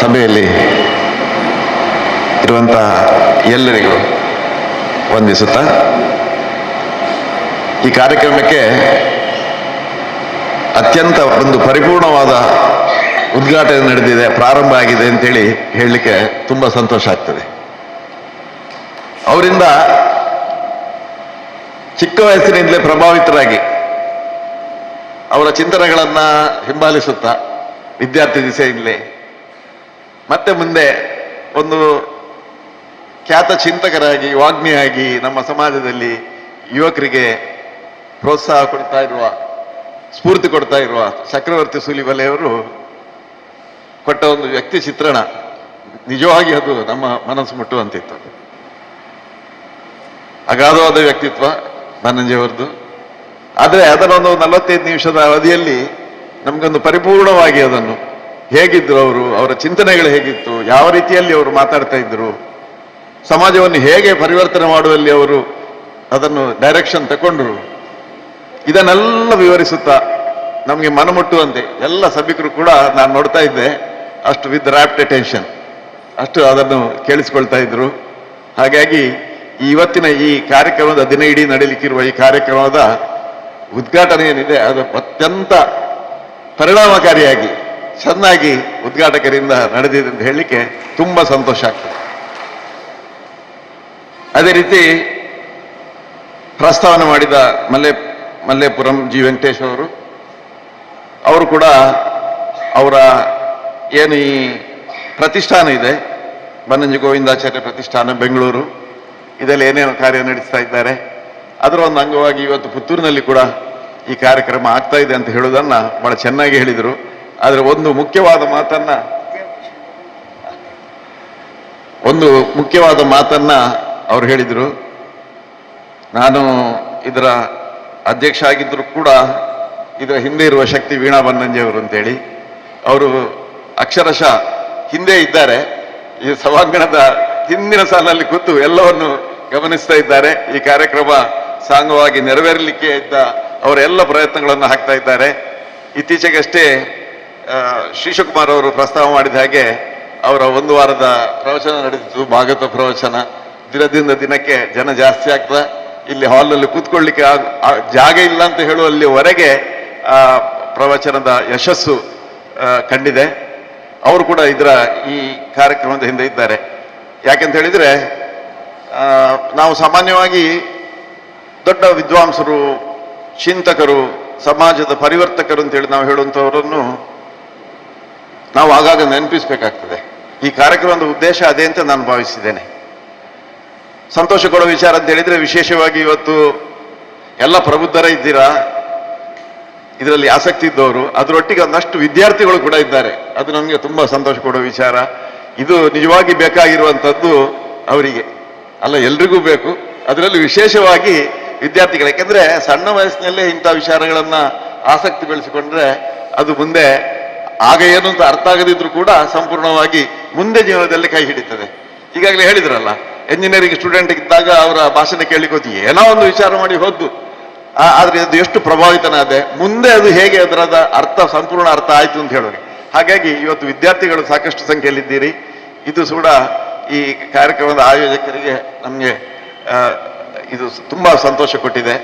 ಸಭೆಯಲ್ಲಿ ಇರುವಂತಹ ಎಲ್ಲರಿಗೂ ವಂದಿಸುತ್ತಾ, ಈ ಕಾರ್ಯಕ್ರಮಕ್ಕೆ ಅತ್ಯಂತ ಒಂದು ಪರಿಪೂರ್ಣವಾದ ಉದ್ಘಾಟನೆ ನಡೆದಿದೆ, ಪ್ರಾರಂಭ ಆಗಿದೆ ಅಂತೇಳಿ ಹೇಳಲಿಕ್ಕೆ ತುಂಬಾ ಸಂತೋಷ ಆಗ್ತದೆ. ಅವರಿಂದ ಚಿಕ್ಕ ವಯಸ್ಸಿನಿಂದಲೇ ಪ್ರಭಾವಿತರಾಗಿ ಅವರ ಚಿಂತನೆಗಳನ್ನು ಹಿಂಬಾಲಿಸುತ್ತಾ ವಿದ್ಯಾರ್ಥಿ ದಿಸೆಯಿಂದಲೇ ಮತ್ತೆ ಮುಂದೆ ಒಂದು ಖ್ಯಾತ ಚಿಂತಕರಾಗಿ, ವಾಗ್ಮಿಯಾಗಿ ನಮ್ಮ ಸಮಾಜದಲ್ಲಿ ಯುವಕರಿಗೆ ಪ್ರೋತ್ಸಾಹ ಕೊಡ್ತಾ ಇರುವ, ಸ್ಫೂರ್ತಿ ಕೊಡ್ತಾ ಇರುವ ಚಕ್ರವರ್ತಿ ಸೂಲಿಬಲೆಯವರು ಕೊಟ್ಟ ಒಂದು ವ್ಯಕ್ತಿ ಚಿತ್ರಣ. ನಿಜವಾಗಿ ಅದು ನಮ್ಮ ಮನಸ್ಸು ಮುಟ್ಟುವಂತಿತ್ತು. ಅಗಾಧವಾದ ವ್ಯಕ್ತಿತ್ವ ಧನಂಜಯವರದ್ದು. ಆದರೆ ಅದರ ಒಂದು ನಲವತ್ತೈದು ನಿಮಿಷದ ಅವಧಿಯಲ್ಲಿ ನಮಗೊಂದು ಪರಿಪೂರ್ಣವಾಗಿ ಅದನ್ನು ಹೇಗಿದ್ರು ಅವರು, ಅವರ ಚಿಂತನೆಗಳು ಹೇಗಿತ್ತು, ಯಾವ ರೀತಿಯಲ್ಲಿ ಅವರು ಮಾತಾಡ್ತಾ ಇದ್ರು, ಸಮಾಜವನ್ನು ಹೇಗೆ ಪರಿವರ್ತನೆ ಮಾಡುವಲ್ಲಿ ಅವರು ಅದನ್ನು ಡೈರೆಕ್ಷನ್ ತಗೊಂಡ್ರು ಇದನ್ನೆಲ್ಲ ವಿವರಿಸುತ್ತಾ ನಮಗೆ ಮನಮುಟ್ಟುವಂತೆ ಎಲ್ಲ ಸಭಿಕರು ಕೂಡ ನಾನು ನೋಡ್ತಾ ಇದ್ದೆ, ಅಷ್ಟು ವಿತ್ ರ್ಯಾಪ್ಟ್ ಅಟೆನ್ಷನ್ ಅಷ್ಟು ಅದನ್ನು ಕೇಳಿಸ್ಕೊಳ್ತಾ ಇದ್ರು. ಹಾಗಾಗಿ ಇವತ್ತಿನ ಈ ಕಾರ್ಯಕ್ರಮದ ದಿನ ಇಡೀ ನಡೀಲಿಕ್ಕಿರುವ ಈ ಕಾರ್ಯಕ್ರಮದ ಉದ್ಘಾಟನೆ ಏನಿದೆ ಅದು ಅತ್ಯಂತ ಪರಿಣಾಮಕಾರಿಯಾಗಿ ಚೆನ್ನಾಗಿ ಉದ್ಘಾಟಕರಿಂದ ನಡೆದಿದೆ ಅಂತ ಹೇಳಲಿಕ್ಕೆ ತುಂಬ ಸಂತೋಷ ಆಗ್ತದೆ. ಅದೇ ರೀತಿ ಪ್ರಸ್ತಾವನೆ ಮಾಡಿದ ಮಲ್ಲೆ, ಮಲ್ಲೇಪುರಂ ಜಿ ವೆಂಕಟೇಶ್ ಅವರು ಅವರು ಕೂಡ ಅವರ ಏನು ಈ ಪ್ರತಿಷ್ಠಾನ ಇದೆ, ಬನ್ನಂಜಿ ಗೋವಿಂದಾಚಾರ್ಯ ಪ್ರತಿಷ್ಠಾನ ಬೆಂಗಳೂರು, ಇದರಲ್ಲಿ ಏನೇನು ಕಾರ್ಯ ನಡೆಸ್ತಾ ಇದ್ದಾರೆ, ಅದರ ಒಂದು ಅಂಗವಾಗಿ ಇವತ್ತು ಪುತ್ತೂರಿನಲ್ಲಿ ಕೂಡ ಈ ಕಾರ್ಯಕ್ರಮ ಆಗ್ತಾ ಇದೆ ಅಂತ ಹೇಳೋದನ್ನ ಬಹಳ ಚೆನ್ನಾಗಿ ಹೇಳಿದರು. ಆದರೆ ಒಂದು ಮುಖ್ಯವಾದ ಮಾತನ್ನ ಒಂದು ಮುಖ್ಯವಾದ ಮಾತನ್ನ ಅವ್ರು ಹೇಳಿದರು. ನಾನು ಇದರ ಅಧ್ಯಕ್ಷ ಆಗಿದ್ದರೂ ಕೂಡ ಇದರ ಹಿಂದೆ ಇರುವ ಶಕ್ತಿ ವೀಣಾ ಬನ್ನಂಜಿ ಅವರು ಅಂತೇಳಿ. ಅವರು ಅಕ್ಷರಶಃ ಹಿಂದೆ ಇದ್ದಾರೆ. ಈ ಸಭಾಂಗಣದ ಹಿಂದಿನ ಸಾಲಲ್ಲಿ ಕೂತು ಎಲ್ಲವನ್ನು ಗಮನಿಸ್ತಾ ಇದ್ದಾರೆ. ಈ ಕಾರ್ಯಕ್ರಮ ಸಾಂಗವಾಗಿ ನೆರವೇರಲಿಕ್ಕೆ ಇದ್ದ ಅವರೆಲ್ಲ ಪ್ರಯತ್ನಗಳನ್ನು ಹಾಕ್ತಾ ಇದ್ದಾರೆ. ಇತ್ತೀಚೆಗಷ್ಟೇ ಆ, ಶ್ರೀಶಕುಮಾರ್ ಅವರು ಪ್ರಸ್ತಾವ ಮಾಡಿದ ಹಾಗೆ ಅವರ ಒಂದು ವಾರದ ಪ್ರವಚನ ನಡೆದಿತ್ತು ಭಾಗವತ ಪ್ರವಚನ. ದಿನದಿಂದ ದಿನಕ್ಕೆ ಜನ ಜಾಸ್ತಿ ಆಗ್ತಾ ಇಲ್ಲಿ ಹಾಲ್ನಲ್ಲಿ ಕೂತ್ಕೊಳ್ಳಿಕ್ಕೆ ಜಾಗ ಇಲ್ಲ ಅಂತ ಹೇಳುವಲ್ಲಿವರೆಗೆ ಆ ಪ್ರವಚನದ ಯಶಸ್ಸು ಕಂಡಿದೆ. ಅವರು ಕೂಡ ಇದರ ಈ ಕಾರ್ಯಕ್ರಮದ ಹಿಂದೆ ಇದ್ದಾರೆ. ಯಾಕೆಂತ ಹೇಳಿದ್ರೆ ನಾವು ಸಾಮಾನ್ಯವಾಗಿ ದೊಡ್ಡ ವಿದ್ವಾಂಸರು ಚಿಂತಕರು ಸಮಾಜದ ಪರಿವರ್ತಕರು ಅಂತೇಳಿ ನಾವು ಹೇಳುವಂಥವರನ್ನು ನಾವು ಆಗಾಗ ನೆನಪಿಸ್ಬೇಕಾಗ್ತದೆ. ಈ ಕಾರ್ಯಕ್ರಮದ ಉದ್ದೇಶ ಅದೇ ಅಂತ ನಾನು ಭಾವಿಸಿದ್ದೇನೆ. ಸಂತೋಷ ಕೊಡೋ ವಿಚಾರ ಅಂತ ಹೇಳಿದರೆ ವಿಶೇಷವಾಗಿ ಇವತ್ತು ಎಲ್ಲ ಪ್ರಬುದ್ಧರ ಇದ್ದೀರಾ? ಇದರಲ್ಲಿ ಆಸಕ್ತಿ ಇದ್ದವರು, ಅದರೊಟ್ಟಿಗೆ ಒಂದಷ್ಟು ವಿದ್ಯಾರ್ಥಿಗಳು ಕೂಡ ಇದ್ದಾರೆ. ಅದು ನಮಗೆ ತುಂಬ ಸಂತೋಷ ಕೊಡೋ ವಿಚಾರ. ಇದು ನಿಜವಾಗಿ ಬೇಕಾಗಿರುವಂಥದ್ದು ಅವರಿಗೆ. ಅಲ್ಲ, ಎಲ್ರಿಗೂ ಬೇಕು. ಅದರಲ್ಲಿ ವಿಶೇಷವಾಗಿ ವಿದ್ಯಾರ್ಥಿಗಳು. ಯಾಕೆಂದರೆ ಸಣ್ಣ ವಯಸ್ಸಿನಲ್ಲೇ ಇಂಥ ವಿಚಾರಗಳನ್ನು ಆಸಕ್ತಿ ಬೆಳೆಸಿಕೊಂಡ್ರೆ ಅದು ಮುಂದೆ ಆಗ ಏನು ಅಂತ ಅರ್ಥ ಆಗದಿದ್ರು ಕೂಡ ಸಂಪೂರ್ಣವಾಗಿ ಮುಂದೆ ಜೀವನದಲ್ಲಿ ಕೈ ಹಿಡಿತದೆ. ಈಗಾಗಲೇ ಹೇಳಿದ್ರಲ್ಲ ಎಂಜಿನಿಯರಿಂಗ್ ಸ್ಟೂಡೆಂಟ್ ಇದ್ದಾಗ ಅವರ ಭಾಷಣ ಕೇಳಿಕೊತಿ ಏನೋ ಒಂದು ವಿಚಾರ ಮಾಡಿ ಹೋದ್ದು. ಆದ್ರೆ ಅದು ಎಷ್ಟು ಪ್ರಭಾವಿತನಾದೆ ಮುಂದೆ ಅದು ಹೇಗೆ ಅದರದ ಅರ್ಥ, ಸಂಪೂರ್ಣ ಅರ್ಥ ಆಯ್ತು ಅಂತ ಹೇಳೋರು ಹಾಗಾಗಿ ಇವತ್ತು ವಿದ್ಯಾರ್ಥಿಗಳು ಸಾಕಷ್ಟು ಸಂಖ್ಯೆಯಲ್ಲಿದ್ದೀರಿ. ಇದು ಕೂಡ ಈ ಕಾರ್ಯಕ್ರಮದ ಆಯೋಜಕರಿಗೆ ನಮಗೆ ಇದು ತುಂಬಾ ಸಂತೋಷ ಕೊಟ್ಟಿದೆ.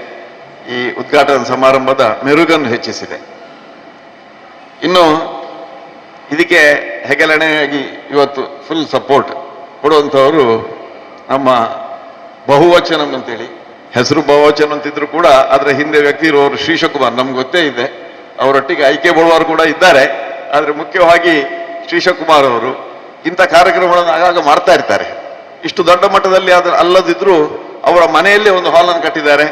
ಈ ಉದ್ಘಾಟನಾ ಸಮಾರಂಭದ ಮೆರುಗನ್ನು ಹೆಚ್ಚಿಸಿದೆ. ಇನ್ನು ಇದಕ್ಕೆ ಹೆಗಲಣೆಯಾಗಿ ಇವತ್ತು ಫುಲ್ ಸಪೋರ್ಟ್ ಕೊಡುವಂಥವರು ನಮ್ಮ ಬಹುವಚನಂ ಅಂತೇಳಿ. ಹೆಸರು ಬಹುವಚನ ಅಂತಿದ್ರು ಕೂಡ ಅದರ ಹಿಂದೆ ವ್ಯಕ್ತಿ ಇರುವವರು ಶ್ರೀಶಕುಮಾರ್, ನಮ್ಗೆ ಗೊತ್ತೇ ಇದೆ. ಅವರೊಟ್ಟಿಗೆ ಐಕೆ ಬಳುವರು ಕೂಡ ಇದ್ದಾರೆ. ಆದರೆ ಮುಖ್ಯವಾಗಿ ಶ್ರೀಶಕುಮಾರ್ ಅವರು ಇಂಥ ಕಾರ್ಯಕ್ರಮಗಳನ್ನು ಆಗಾಗ ಮಾಡ್ತಾ ಇರ್ತಾರೆ. ಇಷ್ಟು ದೊಡ್ಡ ಮಟ್ಟದಲ್ಲಿ ಅದ ಅಲ್ಲದಿದ್ದರೂ ಅವರ ಮನೆಯಲ್ಲೇ ಒಂದು ಹಾಲನ್ನು ಕಟ್ಟಿದ್ದಾರೆ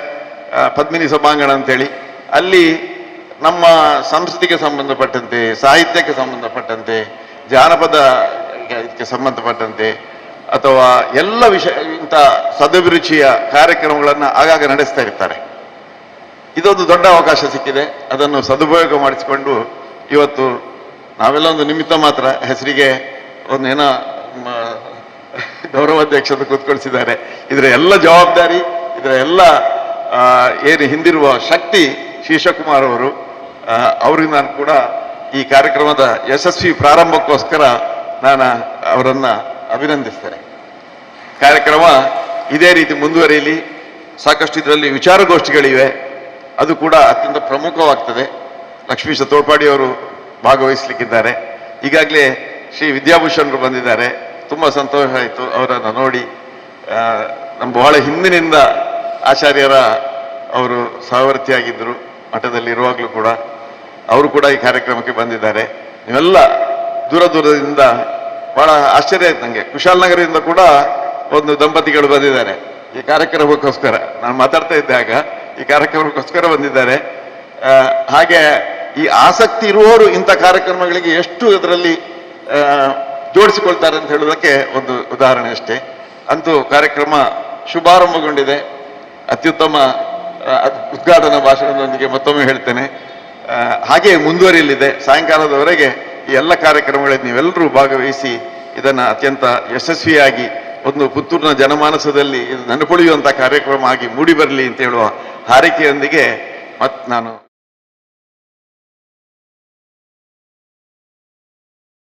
ಪದ್ಮಿನಿ ಸಭಾಂಗಣ ಅಂತೇಳಿ. ಅಲ್ಲಿ ನಮ್ಮ ಸಂಸ್ಕೃತಿಗೆ ಸಂಬಂಧಪಟ್ಟಂತೆ, ಸಾಹಿತ್ಯಕ್ಕೆ ಸಂಬಂಧಪಟ್ಟಂತೆ, ಜಾನಪದ ಇದಕ್ಕೆ ಸಂಬಂಧಪಟ್ಟಂತೆ, ಅಥವಾ ಎಲ್ಲ ವಿಷಯ ಇಂಥ ಸದಭಿರುಚಿಯ ಕಾರ್ಯಕ್ರಮಗಳನ್ನು ಆಗಾಗ ನಡೆಸ್ತಾ ಇರ್ತಾರೆ. ಇದೊಂದು ದೊಡ್ಡ ಅವಕಾಶ ಸಿಕ್ಕಿದೆ. ಅದನ್ನು ಸದುಪಯೋಗ ಮಾಡಿಸಿಕೊಂಡು ಇವತ್ತು ನಾವೆಲ್ಲ ಒಂದು ನಿಮಿತ್ತ ಮಾತ್ರ ಹೆಸರಿಗೆ ಒಂದು ಏನೋ ಗೌರವಾಧ್ಯಕ್ಷರು ಕೂತ್ಕೊಳಿಸಿದ್ದಾರೆ. ಇದರ ಎಲ್ಲ ಜವಾಬ್ದಾರಿ, ಇದರ ಎಲ್ಲ ಏನು ಹಿಂದಿರುವ ಶಕ್ತಿ ಶೀಶಕುಮಾರ್ ಅವರು ಅವ್ರಿಗೆ ನಾನು ಕೂಡ ಈ ಕಾರ್ಯಕ್ರಮದ ಯಶಸ್ವಿ ಪ್ರಾರಂಭಕ್ಕೋಸ್ಕರ ನಾನು ಅವರನ್ನು ಅಭಿನಂದಿಸ್ತೇನೆ. ಕಾರ್ಯಕ್ರಮ ಇದೇ ರೀತಿ ಮುಂದುವರಿಯಲಿ, ಸಾಕಷ್ಟು ಇದರಲ್ಲಿ ವಿಚಾರಗೋಷ್ಠಿಗಳಿವೆ, ಅದು ಕೂಡ ಅತ್ಯಂತ ಪ್ರಮುಖವಾಗ್ತದೆ. ಲಕ್ಷ್ಮೀಶ ತೋಳ್ಪಾಡಿ ಅವರು ಭಾಗವಹಿಸಲಿಕ್ಕಿದ್ದಾರೆ. ಈಗಾಗಲೇ ಶ್ರೀ ವಿದ್ಯಾಭೂಷಣರು ಬಂದಿದ್ದಾರೆ. ತುಂಬ ಸಂತೋಷ ಆಯಿತು ಅವರನ್ನು ನೋಡಿ. ನಮ್ಮ ಬಹಳ ಹಿಂದಿನಿಂದ ಆಚಾರ್ಯರ ಅವರು ಸಹವರ್ತಿಯಾಗಿದ್ದರು, ಮಠದಲ್ಲಿರುವಾಗಲೂ ಕೂಡ. ಅವರು ಕೂಡ ಈ ಕಾರ್ಯಕ್ರಮಕ್ಕೆ ಬಂದಿದ್ದಾರೆ. ನೀವೆಲ್ಲ ದೂರ ದೂರದಿಂದ ಬಹಳ ಆಶ್ಚರ್ಯ ಆಯ್ತು ನನಗೆ ಕುಶಾಲನಗರದಿಂದ ಕೂಡ ಒಂದು ದಂಪತಿಗಳು ಬಂದಿದ್ದಾರೆ. ಈ ಕಾರ್ಯಕ್ರಮಕ್ಕೋಸ್ಕರ ನಾನು ಮಾತಾಡ್ತಾ ಇದ್ದೆ ಆಗ, ಈ ಕಾರ್ಯಕ್ರಮಕ್ಕೋಸ್ಕರ ಬಂದಿದ್ದಾರೆ. ಹಾಗೆ ಈ ಆಸಕ್ತಿ ಇರುವವರು ಇಂಥ ಕಾರ್ಯಕ್ರಮಗಳಿಗೆ ಎಷ್ಟು ಇದರಲ್ಲಿ ಜೋಡಿಸಿಕೊಳ್ತಾರೆ ಅಂತ ಹೇಳೋದಕ್ಕೆ ಒಂದು ಉದಾಹರಣೆ ಅಷ್ಟೇ. ಅಂತೂ ಕಾರ್ಯಕ್ರಮ ಶುಭಾರಂಭಗೊಂಡಿದೆ. ಅತ್ಯುತ್ತಮ ಉದ್ಘಾಟನಾ ಭಾಷಣದೊಂದಿಗೆ ಮತ್ತೊಮ್ಮೆ ಹೇಳ್ತೇನೆ. ಹಾಗೆ ಮುಂದುವರಿಯಲಿದೆ. ಸಾಯಂಕಾಲದವರೆಗೆ ಈ ಎಲ್ಲ ಕಾರ್ಯಕ್ರಮಗಳಲ್ಲಿ ನೀವೆಲ್ಲರೂ ಭಾಗವಹಿಸಿ ಇದನ್ನು ಅತ್ಯಂತ ಯಶಸ್ವಿಯಾಗಿ ಒಂದು ಪುತ್ತೂರಿನ ಜನಮಾನಸದಲ್ಲಿ ಇದು ನೆನಪುಳಿಯುವಂಥ ಕಾರ್ಯಕ್ರಮ ಆಗಿ ಮೂಡಿಬರಲಿ ಅಂತ ಹೇಳುವ ಹಾರೈಕೆಯೊಂದಿಗೆ ಮತ್ತು ನಾನು